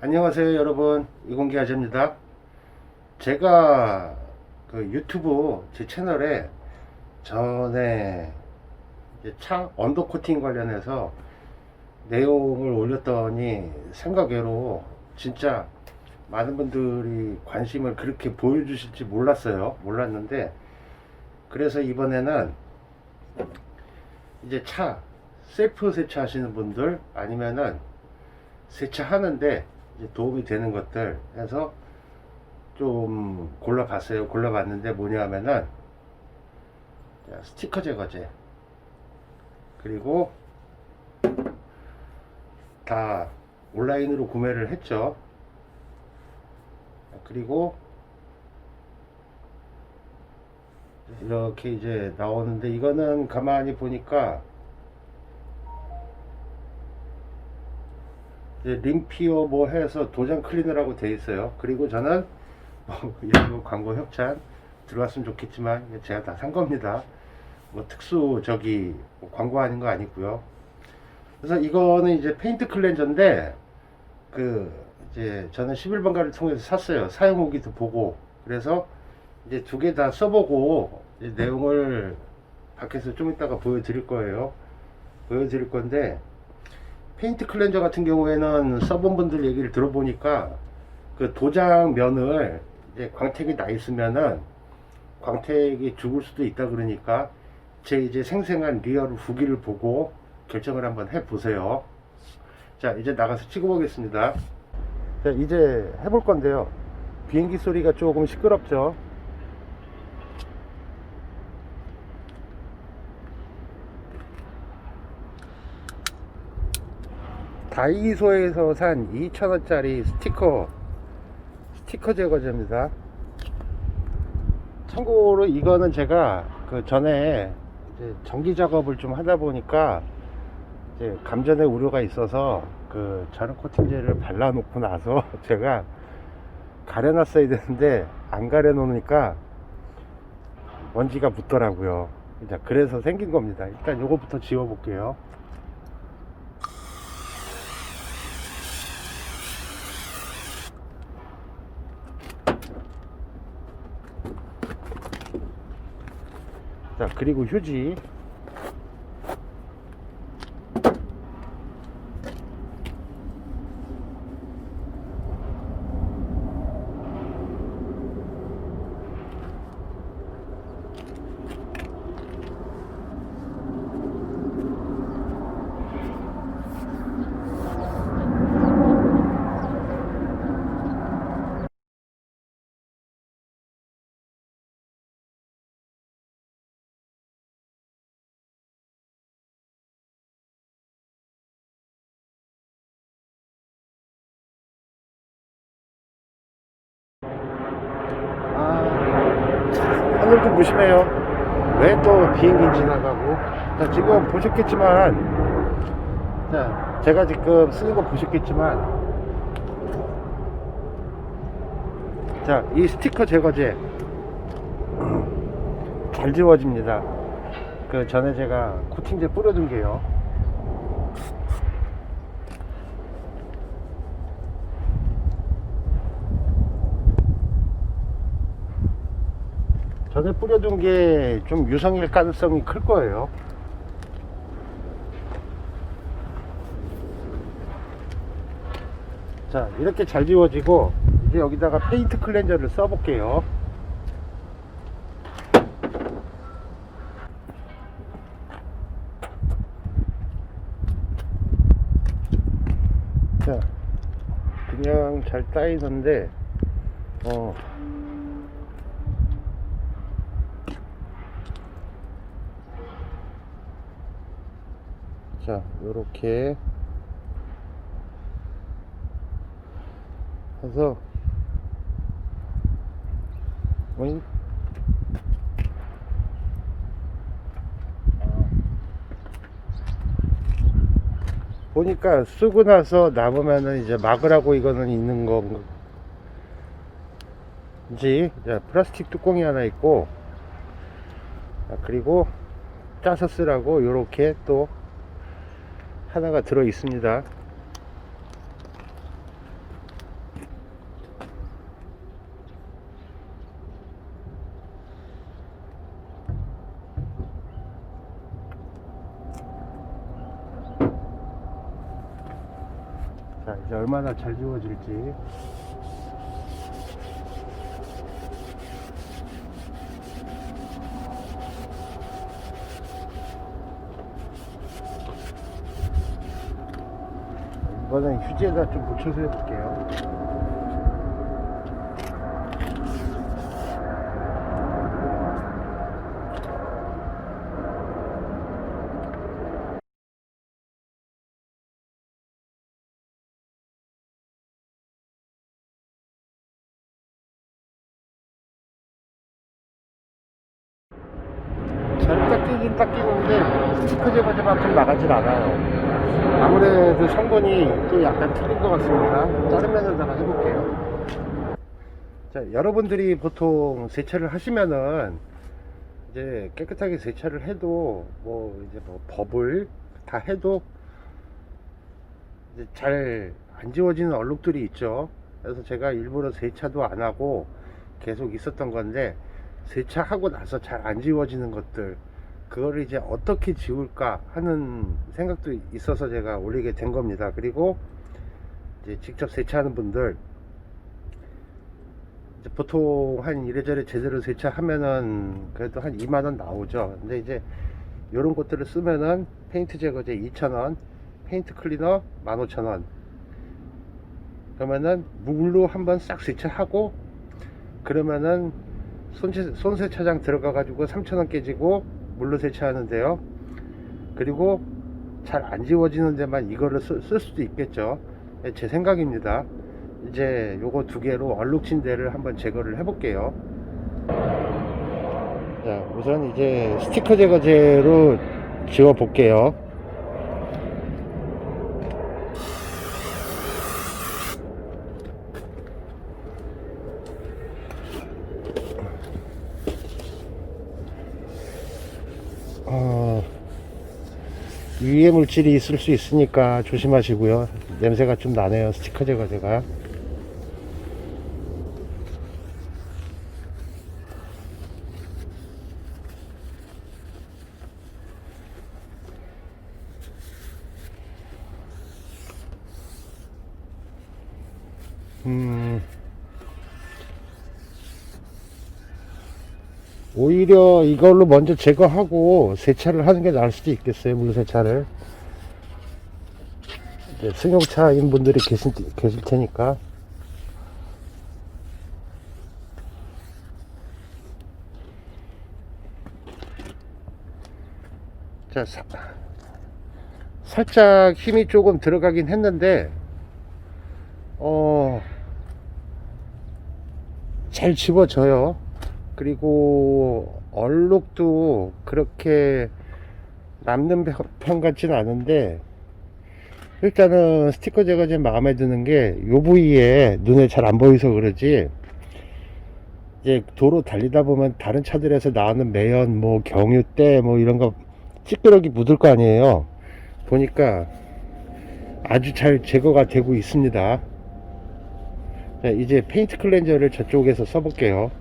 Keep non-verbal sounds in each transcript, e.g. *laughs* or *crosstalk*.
안녕하세요 여러분. 이공기 아재입니다. 제가 그 유튜브 제 채널에 전에 차 언더코팅 관련해서 내용을 올렸더니 생각외로 진짜 많은 분들이 관심을 그렇게 보여주실지 몰랐어요. 몰랐는데 그래서 이번에는 이제 차 셀프 세차 하시는 분들 아니면은 세차하는데 도움이 되는 것들 해서 좀 골라봤어요. 골라봤는데 뭐냐 하면은 자, 스티커 제거제 그리고 다 온라인으로 구매를 했죠. 그리고 이렇게 이제 나오는데 이거는 가만히 보니까 이제 링피어 뭐 해서 도장 클리너라고 돼 있어요. 그리고 저는 뭐 *laughs* 이런 거 광고 협찬 들어왔으면 좋겠지만 제가 다 산 겁니다. 뭐 특수 저기 뭐 광고 하는 거 아니고요. 그래서 이거는 이제 페인트 클렌저인데 그 이제 저는 11번가를 통해서 샀어요. 사용 후기도 보고 그래서 이제 두 개 다 써보고 내용을 밖에서 좀 이따가 보여드릴 거예요. 보여드릴 건데 페인트 클렌저 같은 경우에는 써본 분들 얘기를 들어보니까 그 도장 면을 이제 광택이 나 있으면은 광택이 죽을 수도 있다 그러니까 제 이제 생생한 리얼 후기를 보고 결정을 한번 해 보세요. 자 이제 나가서 찍어보겠습니다. 자 이제 해볼 건데요. 비행기 소리가 조금 시끄럽죠. 다이소에서 산 2,000원짜리 스티커 스티커 제거제입니다. 참고로 이거는 제가 그 전에 전기 작업을 좀 하다 보니까 감전의 우려가 있어서 그 자른 코팅제를 발라 놓고 나서 *laughs* 제가 가려놨어야 되는데 안 가려 놓으니까 먼지가 붙더라고요. 자, 그래서 생긴 겁니다. 일단 요거부터 지워 볼게요. 그리고 휴지 아, 하늘도 무심해요. 왜 또 비행기 지나가고. 자, 지금 보셨겠지만, 자, 제가 지금 쓰는 거 보셨겠지만, 자, 이 스티커 제거제. 잘 지워집니다. 그 전에 제가 코팅제 뿌려둔 게요. 전에 뿌려둔 게 좀 유성일 가능성이 클 거예요. 자, 이렇게 잘 지워지고, 이제 여기다가 페인트 클렌저를 써볼게요. 자, 그냥 잘 따이던데, 어, 자, 요렇게 해서 오잉? 보니까 쓰고 나서 남으면은 이제 막으라고 이거는 있는 건지 자, 플라스틱 뚜껑이 하나 있고 자, 그리고 짜서 쓰라고 요렇게 또 하나가 들어 있습니다. 자, 이제 얼마나 잘 지워질지 이번엔 휴지에다 좀 묻혀서 해볼게요. 잘 닦이긴 닦이는데 스티커 제거제만큼 나가질 않아요. 아무래도 성분이 또 약간 틀린 것 같습니다. 다른 면에다가 해볼게요. 자, 여러분들이 보통 세차를 하시면은 이제 깨끗하게 세차를 해도 뭐 이제 뭐 버블 다 해도 이제 잘 안 지워지는 얼룩들이 있죠. 그래서 제가 일부러 세차도 안 하고 계속 있었던 건데 세차하고 나서 잘 안 지워지는 것들 그거를 이제 어떻게 지울까 하는 생각도 있어서 제가 올리게 된 겁니다. 그리고 이제 직접 세차하는 분들 보통 한 이래저래 제대로 세차하면은 그래도 한 2만원 나오죠. 근데 이제 요런 것들을 쓰면은 페인트 제거제 2,000원 페인트 클리너 15,000원. 그러면은 물로 한번 싹 세차하고 그러면은 손세, 손세차장 들어가 가지고 3,000원 깨지고 물로 세차하는데요. 그리고 잘 안 지워지는 데만 이거를 쓸, 쓸 수도 있겠죠. 예, 제 생각입니다. 이제 요거 두 개로 얼룩진 데를 한번 제거를 해 볼게요. 자 우선 이제 스티커 제거제로 지워 볼게요 어, 유해 물질이 있을 수 있으니까 조심하시고요. 냄새가 좀 나네요. 스티커 제거제가. 음, 이걸로 먼저 제거하고 세차를 하는 게 나을 수도 있겠어요 물 세차를. 이제 승용차인 분들이 계실, 계실 테니까. 자 사, 살짝 힘이 조금 들어가긴 했는데 어, 잘 집어져요. 그리고 얼룩도 그렇게 남는 편- 편 같지는 않은데 일단은 스티커 제거제 마음에 드는 게 요 부위에 눈에 잘 안 보여서 그러지. 이제 도로 달리다 보면 다른 차들에서 나오는 매연 뭐 경유대 뭐 이런 거 찌끄러기 묻을 거 아니에요. 보니까 아주 잘 제거가 되고 있습니다. 자, 이제 페인트 클렌저를 저쪽에서 써볼게요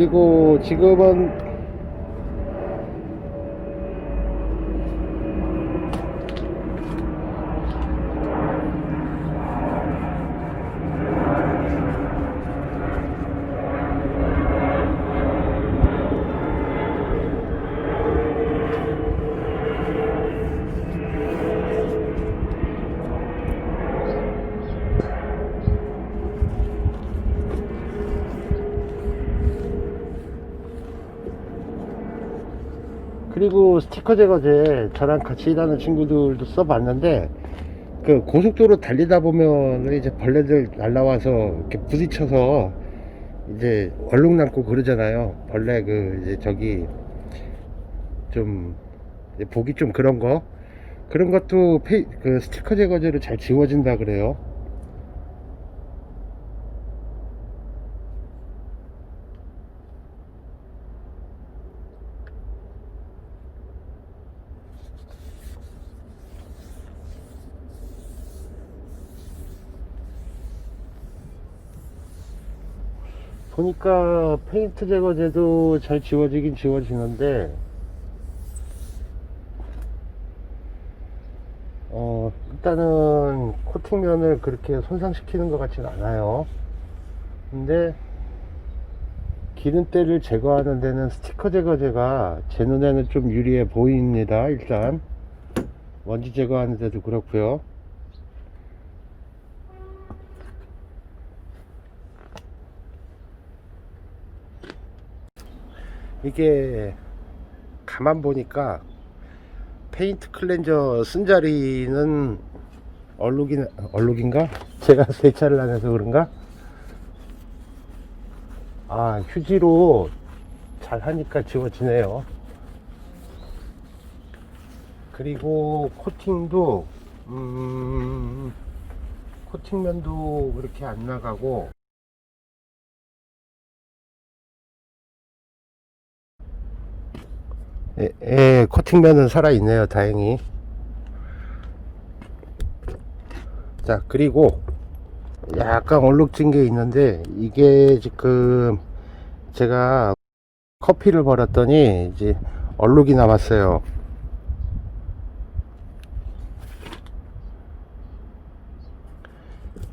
그리고 지금은 그리고 스티커 제거제 저랑 같이 일하는 친구들도 써봤는데 그 고속도로 달리다 보면 이제 벌레들 날라와서 이렇게 부딪혀서 이제 얼룩 남고 그러잖아요. 벌레 그 이제 저기 좀 보기 좀 그런 거? 그런 것도 페이, 그 스티커 제거제로 잘 지워진다 그래요 보니까 페인트 제거제도 잘 지워지긴 지워지는데 어 일단은 코팅면을 그렇게 손상시키는 것 같진 않아요. 근데 기름때를 제거하는 데는 스티커 제거제가 제 눈에는 좀 유리해 보입니다 일단. 먼지 제거하는 데도 그렇고요 이게 가만 보니까 페인트 클렌저 쓴 자리는 얼룩인 얼룩인가? 제가 *laughs* 세차를 안 해서 그런가? 아 휴지로 잘 하니까 지워지네요. 그리고 코팅도 음, 코팅면도 그렇게 안 나가고 예, 예, 코팅면은 살아있네요, 다행히. 자, 그리고 약간 얼룩진 게 있는데, 이게 지금 제가 커피를 버렸더니 이제 얼룩이 남았어요.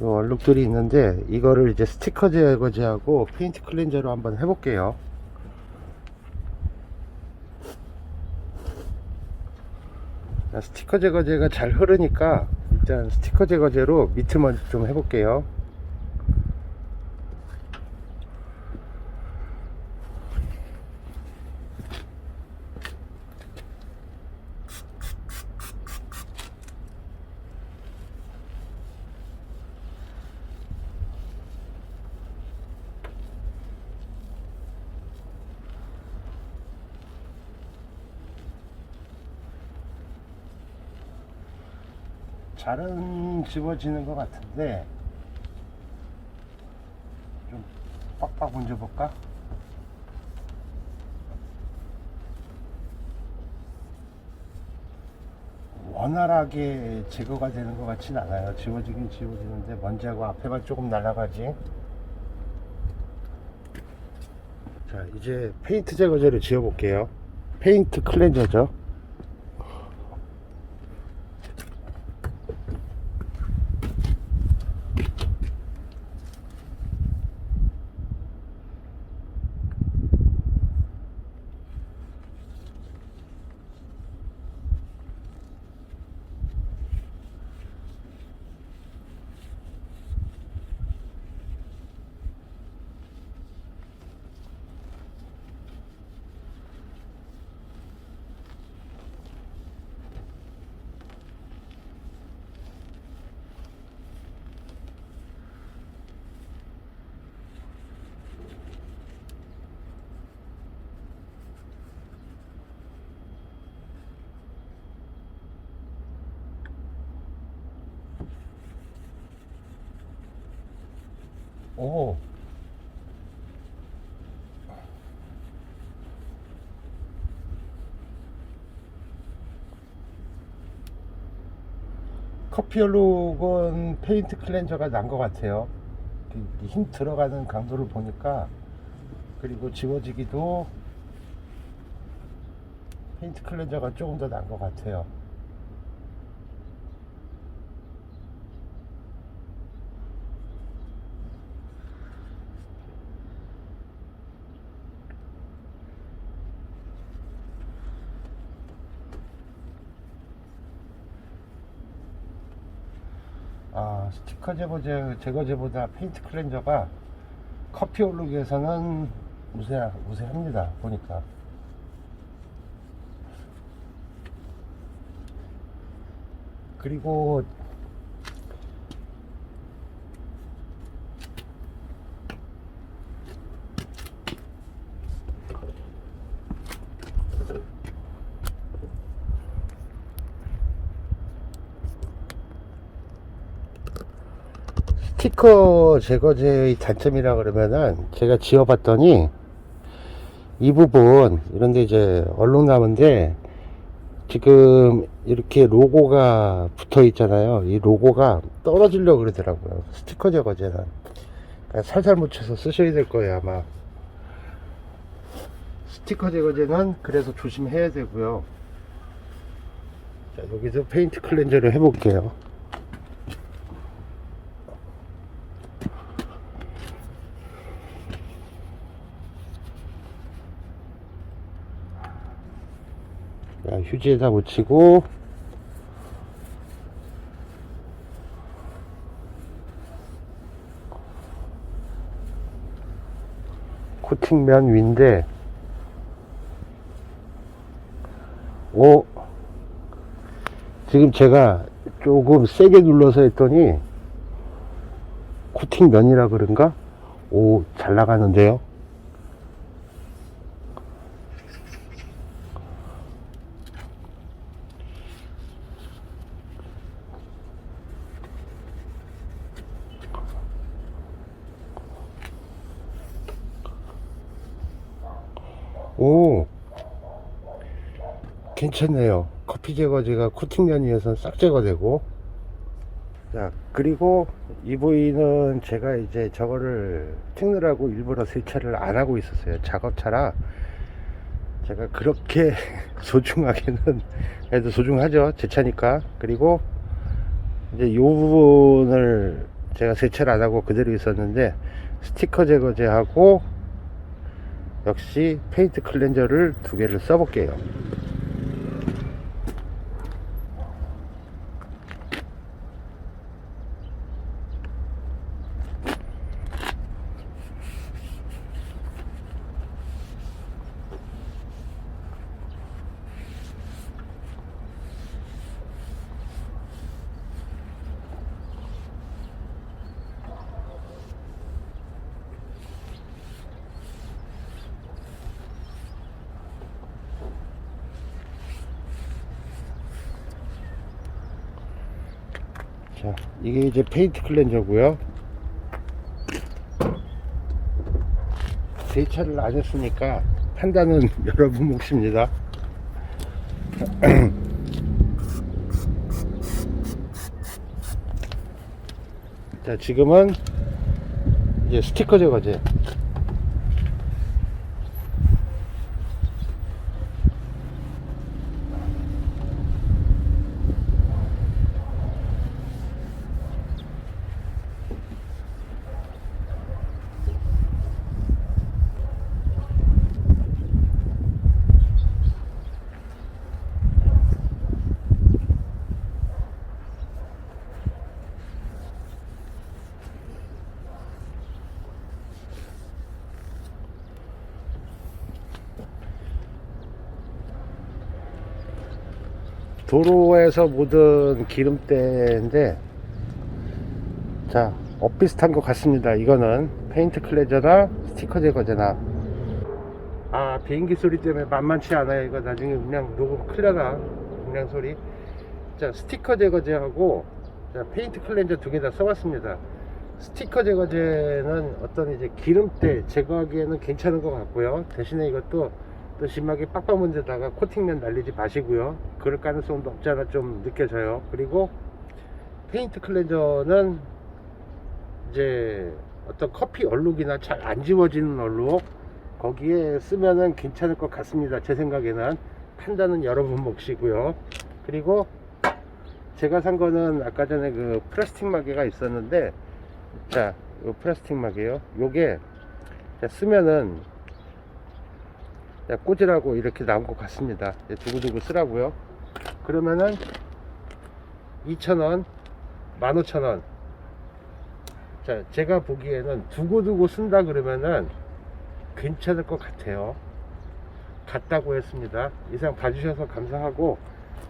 이 얼룩들이 있는데, 이거를 이제 스티커 제거제하고 페인트 클렌저로 한번 해볼게요. 스티커 제거제가 잘 흐르니까 일단 스티커 제거제로 밑을 먼저 좀 해볼게요. 잘은 집어지는 것 같은데 좀 빡빡 얹어볼까? 원활하게 제거가 되는 것 같진 않아요. 지워지긴 지워지는데 먼지하고 앞에만 조금 날아가지. 자, 이제 페인트 제거제를 지워볼게요. 페인트 클렌저죠. 오. 커피 얼룩은 페인트 클렌저가 난 것 같아요. 그- 힘 들어가는 강도를 보니까 그리고 지워지기도 페인트 클렌저가 조금 더 난 것 같아요. 아, 스티커 제거제, 제거제보다 페인트 클렌저가 커피 얼룩에서는 우세, 우세합니다. 보니까. 그리고 스티커 제거제의 단점이라 그러면은 제가 지워봤더니 이 부분 이런데 이제 얼룩 남은데 지금 이렇게 로고가 붙어 있잖아요. 이 로고가 떨어지려고 그러더라고요. 스티커 제거제는. 그러니까 살살 묻혀서 쓰셔야 될 거예요 아마. 스티커 제거제는 그래서 조심해야 되고요. 자 여기서 페인트 클렌저를 해볼게요 휴지에다 묻히고 코팅면 위인데 오 지금 제가 조금 세게 눌러서 했더니 코팅면이라 그런가? 오 잘 나가는데요 오 괜찮네요. 커피 제거제가 코팅면이어서 싹 제거되고. 자 그리고 이 부위는 제가 이제 저거를 찍느라고 일부러 세차를 안 하고 있었어요. 작업차라 제가 그렇게 *laughs* 소중하게는 *laughs* 그래도 소중하죠. 제 차니까. 그리고 이제 요 부분을 제가 세차를 안 하고 그대로 있었는데 스티커 제거제하고 역시 페인트 클렌저를 두 개를 써볼게요. 자, 이게 이제 페인트 클렌저고요. 세차를 안 했으니까 판단은 *laughs* 여러분 몫입니다. *clears throat* 자, 지금은 이제 스티커 제거제. 도로에서 묻은 기름때인데 자 엇비슷한 것 같습니다. 이거는 페인트 클렌저나 스티커 제거제나. 아 비행기 소리 때문에 만만치 않아요. 이거 나중에 그냥 녹음 클려나 그냥 소리. 자 스티커 제거제하고 자 페인트 클렌저 두 개 다 써봤습니다. 스티커 제거제는 어떤 이제 기름때 제거하기에는 괜찮은 것 같고요. 대신에 이것도 또 심하게 빡빡 문데다가 코팅면 날리지 마시고요. 그럴 가능성도 없지 않아. 좀 느껴져요. 그리고 페인트 클렌저는 이제 어떤 커피 얼룩이나 잘 안 지워지는 얼룩 거기에 쓰면은 괜찮을 것 같습니다. 제 생각에는. 판단은 여러분 몫이고요. 그리고 제가 산 거는 아까 전에 그 플라스틱 마개가 있었는데 자, 요 플라스틱 마개요. 요게 자, 쓰면은 자, 꽂으라고 이렇게 나온 것 같습니다. 네, 두고두고 쓰라고요. 그러면은 2,000원, 15,000원. 자, 제가 보기에는 두고두고 쓴다 그러면은 괜찮을 것 같아요. 같다고 했습니다. 이상 봐주셔서 감사하고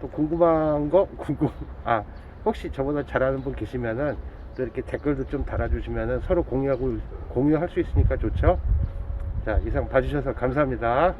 또 궁금한 거 *laughs* 궁금 아 혹시 저보다 잘하는 분 계시면은 또 이렇게 댓글도 좀 달아주시면은 서로 공유하고 공유할 수 있으니까 좋죠. 자, 이상 봐주셔서 감사합니다.